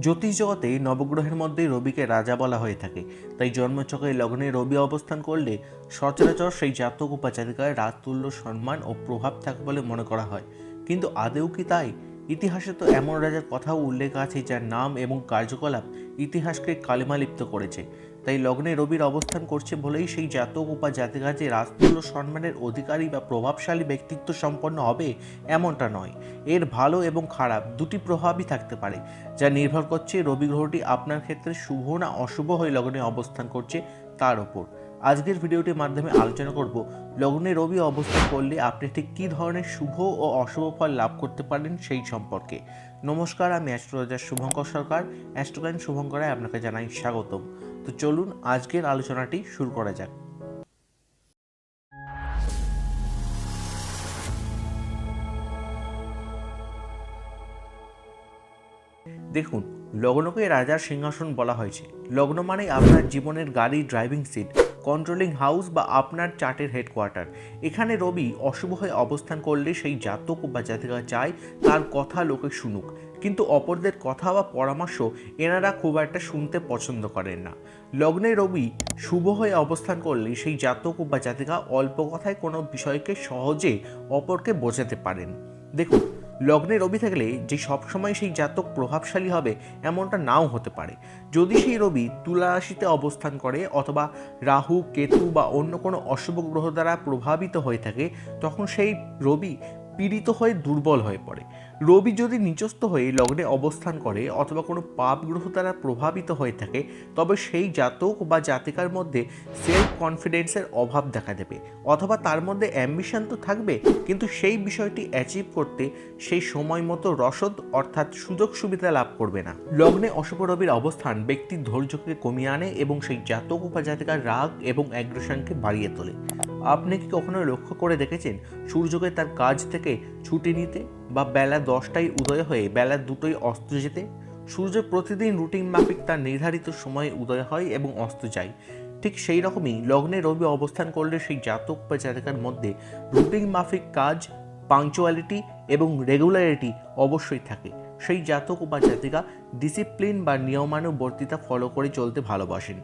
জ্যোতিষ জগতে নবগ্রহের মধ্যে রবিকে রাজা বলা হয়ে থাকে। তাই জন্মচকে লগ্নে রবি অবস্থান করলে সচরাচর সেই জাতক উপাচারিকায় রাজতুল্য সম্মান ও প্রভাব থাকে বলে মনে করা হয়। কিন্তু আদেও কি তাই? ইতিহাসে তো এমন রাজার কথাও উল্লেখ আছে যার নাম এবং কার্যকলাপ ইতিহাসকে কালিমালিপ্ত করেছে। তাই লগ্নে রবির অবস্থান করছে বলেই সেই জাতক উপা জাতিকা যে রাজতুল্য সম্মানের অধিকারী বা প্রভাবশালী ব্যক্তিত্ব সম্পন্ন হবে, এমনটা নয়। এর ভালো এবং খারাপ দুটি প্রভাবই থাকতে পারে, যা নির্ভর করছে রবি গ্রহটি আপনার ক্ষেত্রে শুভ না অশুভ হয়ে লগ্নে অবস্থান করছে তার ওপর। আজকের ভিডিওটির মাধ্যমে আলোচনা করব, লগ্নে রবি অবস্থান করলে আপনি ঠিক কী ধরনের শুভ ও অশুভ ফল লাভ করতে পারেন সেই সম্পর্কে। নমস্কার, আমি অ্যাস্ট্রোলজার শুভঙ্কর সরকার। অ্যাস্ট্রোলাইন শুভঙ্করায় আপনাকে জানাই স্বাগতম। তো চলুন আজকের আলোচনাটি শুরু করা যাক। দেখুন, লগ্নকে রাজার সিংহাসন বলা হয়েছে। লগ্ন মানে আপনার জীবনের গাড়ি ড্রাইভিং সিট কন্ট্রোলিং হাউস বা আপনার চার্টের হেডকোয়ার্টার এখানে রবি অশুভ হয়ে অবস্থান করলে সেই জাতক বা জাতিকা চায় তার কথা লোকে শুনুক। কিন্তু অপরদের কথা বা পরামর্শ এনারা খুব একটা শুনতে পছন্দ করেন না। লগ্নে রবি শুভ হয়ে অবস্থান করলে সেই জাতক বা জাতিকা অল্প কথায় কোনো বিষয়কে সহজে অপরকে বোঝাতে পারেন। দেখুন, লগ্নে রবি থাকলে যে সবসময় সেই জাতক প্রভাবশালী হবে এমনটা নাও হতে পারে। যদি সেই রবি তুলা রাশিতে অবস্থান করে অথবা রাহু, কেতু বা অন্য কোনো অশুভ গ্রহ দ্বারা প্রভাবিত হয়ে থাকে, তখন সেই রবি পীড়িত হয়ে দুর্বল হয়ে পড়ে। রবি যদি নিচস্থ হয়ে লগ্নে অবস্থান করে অথবা কোনো পাপ গ্রহ দ্বারা প্রভাবিত হয়ে থাকে, তবে সেই জাতক বা জাতিকার মধ্যে সেলফ কনফিডেন্সের অভাব দেখা দেবে। অথবা তার মধ্যে অ্যাম্বিশন তো থাকবে, কিন্তু সেই বিষয়টি অ্যাচিভ করতে সেই সময় মতো রসদ অর্থাৎ সুযোগ সুবিধা লাভ করবে না। লগ্নে অশুভ রবির অবস্থান ব্যক্তির ধৈর্যকে কমিয়ে আনে এবং সেই জাতক উপজাতিকার রাগ এবং অ্যাগ্রেশনকে বাড়িয়ে তোলে। আপনি কি কখনো লক্ষ্য করে দেখেছেন সূর্যকে তার কাজ থেকে ছুটি নিতে বা বেলা দশটায় উদয় হয়ে বেলা দুটোই অস্ত যেতে? সূর্য প্রতিদিন রুটিন মাফিক তার নির্ধারিত সময়ে উদয় হয় এবং অস্ত যায়। ঠিক সেই রকমই লগ্নে রবি অবস্থান করলে সেই জাতক বা জাতিকার মধ্যে রুটিন মাফিক কাজ, পাংচুয়ালিটি এবং রেগুলারিটি অবশ্যই থাকে। সেই জাতক বা জাতিকা ডিসিপ্লিন বা নিয়মানুবর্তিতা ফলো করে চলতে ভালোবাসেন।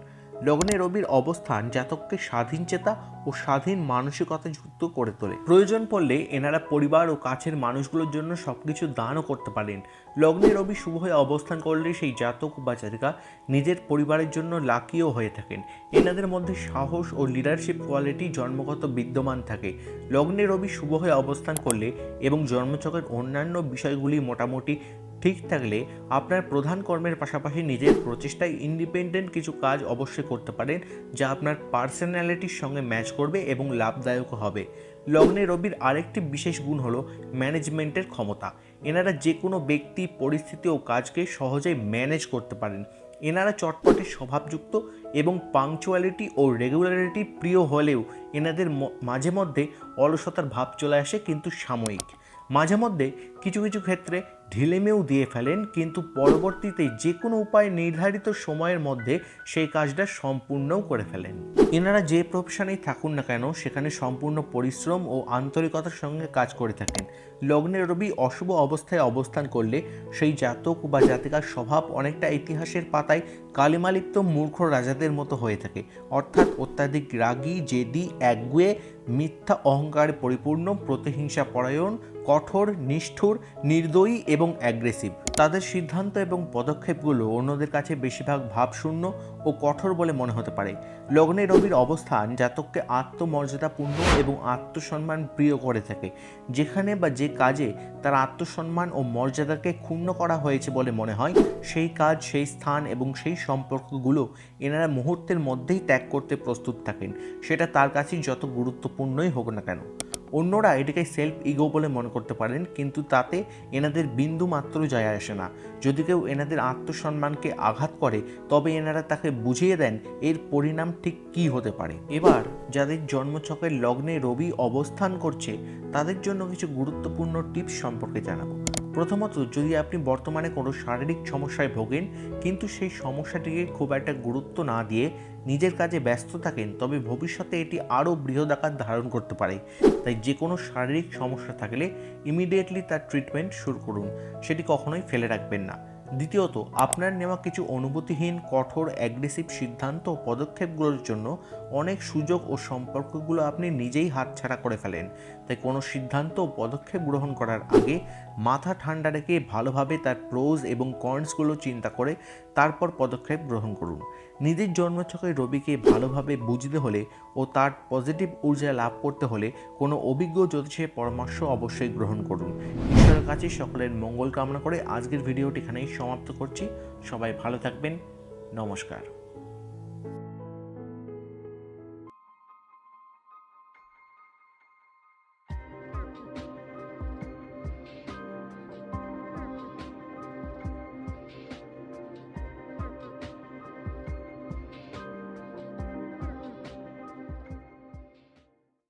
লগ্নে রবির অবস্থান জাতককে স্বাধীন চেতা ও স্বাধীন মানসিকতা যুক্ত করে তোলে। প্রয়োজন পড়লে এনারা পরিবার ও কাছের মানুষগুলোর জন্য সবকিছু দানও করতে পারেন। লগ্নে রবি শুভ হয়ে অবস্থান করলে সেই জাতক বা জাতিকা নিজের পরিবারের জন্য লাকিও হয়ে থাকেন। এনাদের মধ্যে সাহস ও লিডারশিপ কোয়ালিটি জন্মগত বিদ্যমান থাকে। লগ্নে রবি শুভ হয়ে অবস্থান করলে এবং জন্মচকের অন্যান্য বিষয়গুলি মোটামুটি ঠিক থাকলে আপনার প্রধান কর্মের পাশাপাশি নিজের প্রচেষ্টায় ইন্ডিপেন্ডেন্ট কিছু কাজ অবশ্যই করতে পারেন, যা আপনার পার্সোনালিটির সঙ্গে ম্যাচ করবে এবং লাভদায়ক হবে। লগ্নে রবির আরেকটি বিশেষ গুণ হলো ম্যানেজমেন্টের ক্ষমতা। এনারা যে কোনো ব্যক্তি, পরিস্থিতি ও কাজকে সহজেই ম্যানেজ করতে পারেন। এনারা চটপটে স্বভাবযুক্ত এবং পাংচুয়ালিটি ও রেগুলারিটি প্রিয় হলেও এনাদের মাঝে মধ্যে অলসতার ভাব চলে আসে কিন্তু সাময়িক। মাঝে মধ্যে কিছু কিছু ক্ষেত্রে ঢিলেমেও দিয়ে ফেলেন, কিন্তু পরবর্তীতে যে কোনো উপায়ে নির্ধারিত সময়ের মধ্যে সেই কাজটা সম্পূর্ণও করে ফেলেন। এনারা যে প্রফেশনেই থাকুন না কেন, সেখানে সম্পূর্ণ পরিশ্রম ও আন্তরিকতার সঙ্গে কাজ করে থাকেন। লগ্নের রবি অশুভ অবস্থায় অবস্থান করলে সেই জাতক বা জাতিকার স্বভাব অনেকটা ইতিহাসের পাতায় কালিমালিপ্ত মূর্খ রাজাদের মতো হয়ে থাকে। অর্থাৎ অত্যাধিক রাগী, জেদি, একগুয়ে, মিথ্যা অহংকারে পরিপূর্ণ প্রতিহিংসা পরায়ণ কঠোর, নিষ্ঠুর, নির্দয়ী এবং অ্যাগ্রেসিভ তাদের সিদ্ধান্ত এবং পদক্ষেপগুলো অন্যদের কাছে বেশিরভাগ ভাবশূন্য ও কঠোর বলে মনে হতে পারে। লগ্নে রবির অবস্থান জাতককে আত্মমর্যাদাপূর্ণ এবং আত্মসম্মান প্রিয় করে থাকে। যেখানে বা যে কাজে তার আত্মসম্মান ও মর্যাদাকে ক্ষুণ্ণ করা হয়েছে বলে মনে হয়, সেই কাজ, সেই স্থান এবং সেই সম্পর্কগুলো এনারা মুহূর্তের মধ্যেই ত্যাগ করতে প্রস্তুত থাকেন। সেটা তার কাছেই যত গুরুত্বপূর্ণই হোক না কেন। অন্যরা এটাকে সেলফ ইগো বলে মনে করতে পারেন, কিন্তু তাতে এনাদের বিন্দু মাত্র যায় আসে না। যদি কেউ এনাদের আত্মসম্মানকে আঘাত করে, তবে এনারা তাকে বুঝিয়ে দেন এর পরিণাম ঠিক কী হতে পারে। এবার, যাদের জন্মছকের লগ্নে রবি অবস্থান করছে, তাদের জন্য কিছু গুরুত্বপূর্ণ টিপস সম্পর্কে জানাব। প্রথমত, যদি আপনি বর্তমানে কোনো শারীরিক সমস্যায় ভোগেন, কিন্তু সেই সমস্যাটিকে খুব একটা গুরুত্ব না দিয়ে নিজের কাজে ব্যস্ত থাকেন, তবে ভবিষ্যতে এটি আরও বৃহদাকার ধারণ করতে পারে। তাই যে কোনো শারীরিক সমস্যা থাকলে ইমিডিয়েটলি তার ট্রিটমেন্ট শুরু করুন। সেটি কখনোই ফেলে রাখবেন না। দ্বিতীয়ত, আপনার নেওয়া কিছু অনুভূতিহীন, কঠোর অ্যাগ্রেসিভ সিদ্ধান্ত ও পদক্ষেপগুলোর জন্য অনেক সুযোগ ও সম্পর্কগুলো আপনি নিজেই হাতছাড়া করে ফেলেন। তাই কোনো সিদ্ধান্ত ও পদক্ষেপ গ্রহণ করার আগে মাথা ঠান্ডা রেখে ভালোভাবে তার প্রোজ এবং কয়েন্সগুলো চিন্তা করে তারপর পদক্ষেপ গ্রহণ করুন। নিজের জন্মছকে রবিকে ভালোভাবে বুঝতে হলে ও তার পজিটিভ ঊর্জা লাভ করতে হলে কোনো অভিজ্ঞ জ্যোতিষের পরামর্শ অবশ্যই গ্রহণ করুন। সকলের কাছে সকলের মঙ্গল কামনা করে আজকের ভিডিওটি এখানেই সমাপ্ত করছি। সবাই ভালো থাকবেন। নমস্কার।